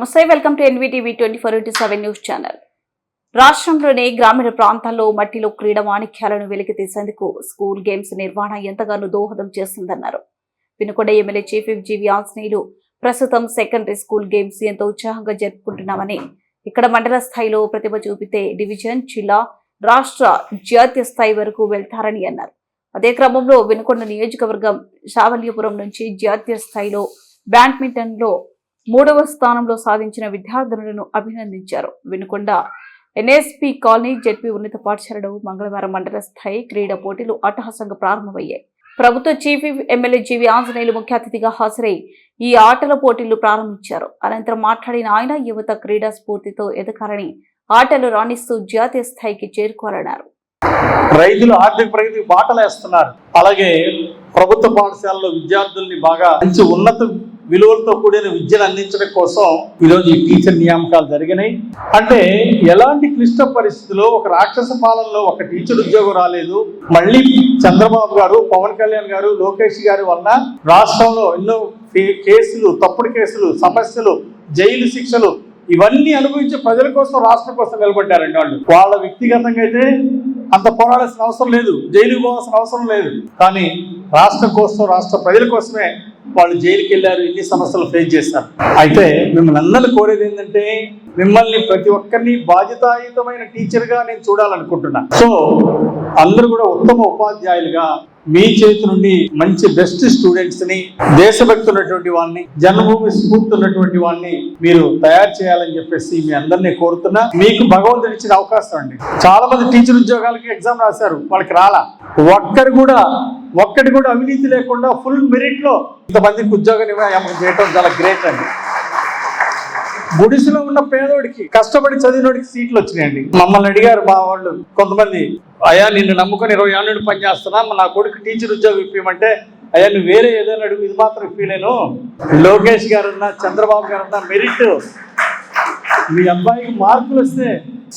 నమస్తే welcome to NVTV twenty four into seven news channel. రాష్ట్రంలోని గ్రామీణ ప్రాంతాల్లో మట్టిలో క్రీడా మాణిక్యాలను వెలికితీసేందుకు స్కూల్ గేమ్స్ నిర్వహణ ఎంతగానో దోహదం చేస్తుందన్నారు. Vinukonda MLA chief whip G V Anjaneyulu ప్రస్తుతం సెకండరీ స్కూల్ గేమ్స్ ఎంతో ఉత్సాహంగా జరుపుకుంటున్నామని ఇక్కడ మండల స్థాయిలో ప్రతిభ చూపితే డివిజన్ జిల్లా రాష్ట్ర జాతీయ స్థాయి వరకు వెళ్తారని అన్నారు. అదే క్రమంలో వినుకొండ నియోజకవర్గం శావల్యపురం నుంచి జాతీయ స్థాయిలో బ్యాడ్మింటన్లో మూడవ స్థానంలో సాధించిన విద్యార్థులను అభినందించారు. వినుకొండ ఎన్ఎస్పి కాలనీ జెడ్పీ ఉన్నత పాఠశాలలో మంగళవారం మండల స్థాయి క్రీడా పోటీలు అట్టహాసంగా ప్రారంభమయ్యాయి. ప్రభుత్వ చీఫ్ ఎమ్మెల్యే జీవి ఆంజనేయులు ముఖ్య అతిథిగా హాజరై ఈ ఆటల పోటీలు ప్రారంభించారు. అనంతరం మాట్లాడిన ఆయన యువత క్రీడా స్ఫూర్తితో ఎదగాలని ఆటలు రాణిస్తూ జాతీయ స్థాయికి చేరుకోవాలన్నారు. రైతులు ఆర్థిక ప్రగతికి బాటలేస్తున్నారు. అలాగే ప్రభుత్వ పాఠశాలలో విద్యార్థుల్ని బాగా మంచి ఉన్నత విలువలతో కూడిన విద్యను అందించడం కోసం ఈరోజు ఈ టీచర్ నియామకాలు జరిగినాయి. అంటే ఎలాంటి క్లిష్ట పరిస్థితిలో ఒక రాక్షస పాలనలో ఒక టీచర్ ఉద్యోగం రాలేదు. మళ్ళీ చంద్రబాబు గారు పవన్ కళ్యాణ్ గారు లోకేష్ గారి వల్ల రాష్ట్రంలో ఎన్నో కే- కేసులు తప్పుడు కేసులు సమస్యలు జైలు శిక్షలు ఇవన్నీ అనుభవించి ప్రజల కోసం రాష్ట్రం కోసం నిలబడ్డారండి వాళ్ళు. వాళ్ళ వ్యక్తిగతంగా అయితే అంత పోరాడాల్సిన అవసరం లేదు జైలుకు పోవాల్సిన అవసరం లేదు. కానీ రాష్ట్రం కోసం రాష్ట్ర ప్రజల కోసమే వాళ్ళు జైలుకి వెళ్ళారు ఇన్ని సమస్యలు ఫేస్ చేశారు. అయితే మిమ్మల్ని అందరిని కోరేది ఏంటంటే మిమ్మల్ని ప్రతి ఒక్కరిని బాధ్యతాయుతమైన టీచర్గా నేను చూడాలనుకుంటున్నా. సో అందరూ కూడా ఉత్తమ ఉపాధ్యాయులుగా మీ చేతి నుండి మంచి బెస్ట్ స్టూడెంట్స్ని దేశభక్తి ఉన్నటువంటి వాళ్ళని జన్మభూమి స్ఫూర్తి ఉన్నటువంటి వాళ్ళని మీరు తయారు చేయాలని చెప్పేసి మీ అందరినీ కోరుతున్నా. మీకు భగవంతుడు ఇచ్చిన అవకాశం అండి. చాలా మంది టీచర్ ఉద్యోగాలకి ఎగ్జామ్ రాశారు వాళ్ళకి రాలా. ఒక్కరు కూడా ఒక్కటి కూడా అవినీతి లేకుండా ఫుల్ మెరిట్లో ఇంతమందికి ఉద్యోగం ఇవ్వడం చేయటం చాలా గ్రేట్ అండి. గుడిసెలో ఉన్న పేదోడికి కష్టపడి చదివినోడికి సీట్లు వచ్చినాయండి. మమ్మల్ని అడిగారు మా వాళ్ళు కొంతమంది అయ్యా నిన్ను నమ్ముకొని ఇరవై ఏళ్ళ నుండి పనిచేస్తున్నా మా నా కొడుకు టీచర్ ఉద్యోగం ఇప్పిమంటే అయ్యా నువ్వు వేరే ఏదైనా అడుగు ఇది మాత్రం ఇప్పలేను లోకేష్ గారున్నా చంద్రబాబు గారున్నా మెరిట్ మీ అబ్బాయికి మార్కులు వస్తే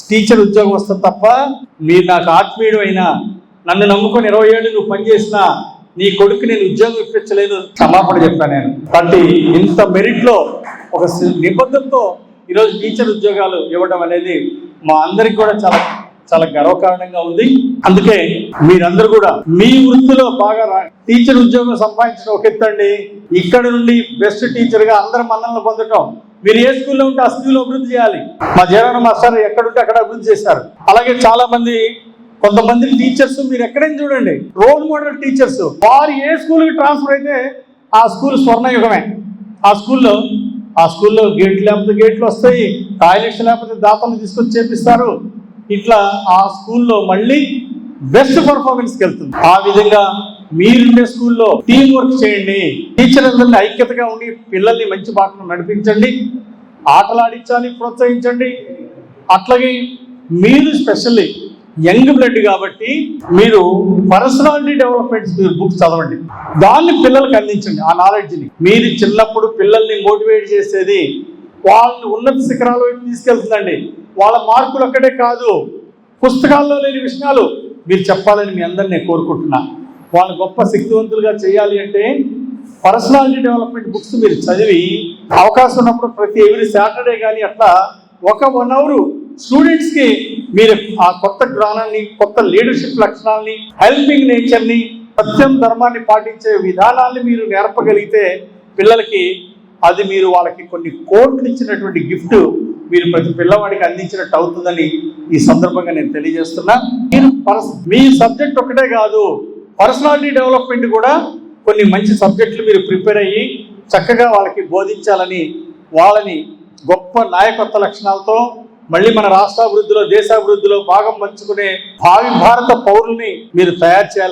టీచర్ ఉద్యోగం వస్తుంది తప్ప మీరు నాకు ఆత్మీయుడు అయినా నన్ను నమ్ముకొని ఇరవై ఏళ్ళు నువ్వు పనిచేసిన నీ కొడుకు నేను ఉద్యోగం ఇప్పించలేదు క్షమాపణ చెప్పాను నేను. కాబట్టి ఇంత మెరిట్లో ఒక సి- నిబద్ధతతో ఈరోజు టీచర్ ఉద్యోగాలు ఇవ్వడం అనేది మా అందరికి కూడా చాలా చాలా గర్వకారణంగా ఉంది. అందుకే మీరందరూ కూడా మీ వృత్తిలో బాగా రా- టీచర్ ఉద్యోగం సంపాదించడం ఒక ఎత్తండి ఇక్కడ నుండి బెస్ట్ టీచర్గా అందరం మన్నలను పొందటం. మీరు ఏ స్కూల్లో ఉంటే ఆ స్కూల్లో అభివృద్ధి చేయాలి. మా జీవన మాస్టర్ ఎక్కడుంటే అక్కడ అభివృద్ధి చేశారు. అలాగే చాలా మంది కొంతమంది టీచర్స్ మీరు ఎక్కడైనా చూడండి రోల్ మోడల్ టీచర్స్ వారు ఏ స్కూల్కి ట్రాన్స్ఫర్ అయితే ఆ స్కూల్ స్వర్ణయుగమే. ఆ స్కూల్లో ఆ స్కూల్లో గేట్లు లేకపోతే గేట్లు వస్తాయి టాయిలెట్స్ లేకపోతే దాతలు తీసుకొచ్చి చేపిస్తారు. ఇట్లా ఆ స్కూల్లో మళ్ళీ బెస్ట్ పర్ఫార్మెన్స్కి వెళ్తుంది. ఆ విధంగా మీరుండే స్కూల్లో టీం వర్క్ చేయండి. టీచర్ అందరినీ ఐక్యతగా ఉండి పిల్లల్ని మంచి బాటలో నడిపించండి. ఆటలాడించాలి ప్రోత్సహించండి. అట్లాగే మీరు స్పెషల్లీ యంగ్ బ్లడ్ కాబట్టి మీరు పర్సనాలిటీ డెవలప్మెంట్స్ మీరు బుక్స్ చదవండి. దాన్ని పిల్లలకు అందించండి ఆ నాలెడ్జ్ని మీరు చిన్నప్పుడు పిల్లల్ని మోటివేట్ చేసేది వాళ్ళని ఉన్నత శిఖరాల వైపు తీసుకెళ్తుందండి. వాళ్ళ మార్కులు ఒక్కటే కాదు పుస్తకాల్లో లేని విషయాలు. మీరు చెప్పాలని మీ అందరినీ కోరుకుంటున్నా. వాళ్ళని గొప్ప శక్తివంతులుగా చేయాలి అంటే పర్సనాలిటీ డెవలప్మెంట్ బుక్స్ మీరు చదివి అవకాశం ఉన్నప్పుడు ప్రతి ఎవ్రీ సాటర్డే కానీ అట్లా ఒక వన్ అవరు స్టూడెంట్స్కి మీరు ఆ కొత్త జ్ఞానాన్ని కొత్త లీడర్షిప్ లక్షణాలని హెల్పింగ్ నేచర్ని సత్యం ధర్మాన్ని పాటించే విధానాన్ని మీరు నేర్పగలిగితే పిల్లలకి అది మీరు వాళ్ళకి కొన్ని కోట్లు ఇచ్చినటువంటి గిఫ్ట్ మీరు ప్రతి పిల్లవాడికి అందించినట్టు అవుతుందని ఈ సందర్భంగా నేను తెలియజేస్తున్నా. మీరు పర్స్- మీ సబ్జెక్ట్ ఒకటే కాదు పర్సనాలిటీ డెవలప్మెంట్ కూడా కొన్ని మంచి సబ్జెక్టులు మీరు ప్రిపేర్ అయ్యి చక్కగా వాళ్ళకి బోధించాలని వాళ్ళని గొప్ప నాయకత్వ లక్షణాలతో మళ్ళీ మన రాష్ట్రాభివృద్ధిలో దేశాభివృద్ధిలో భాగం పంచుకునే భావి భారత పౌరుల్ని మీరు తయారు చేయాలని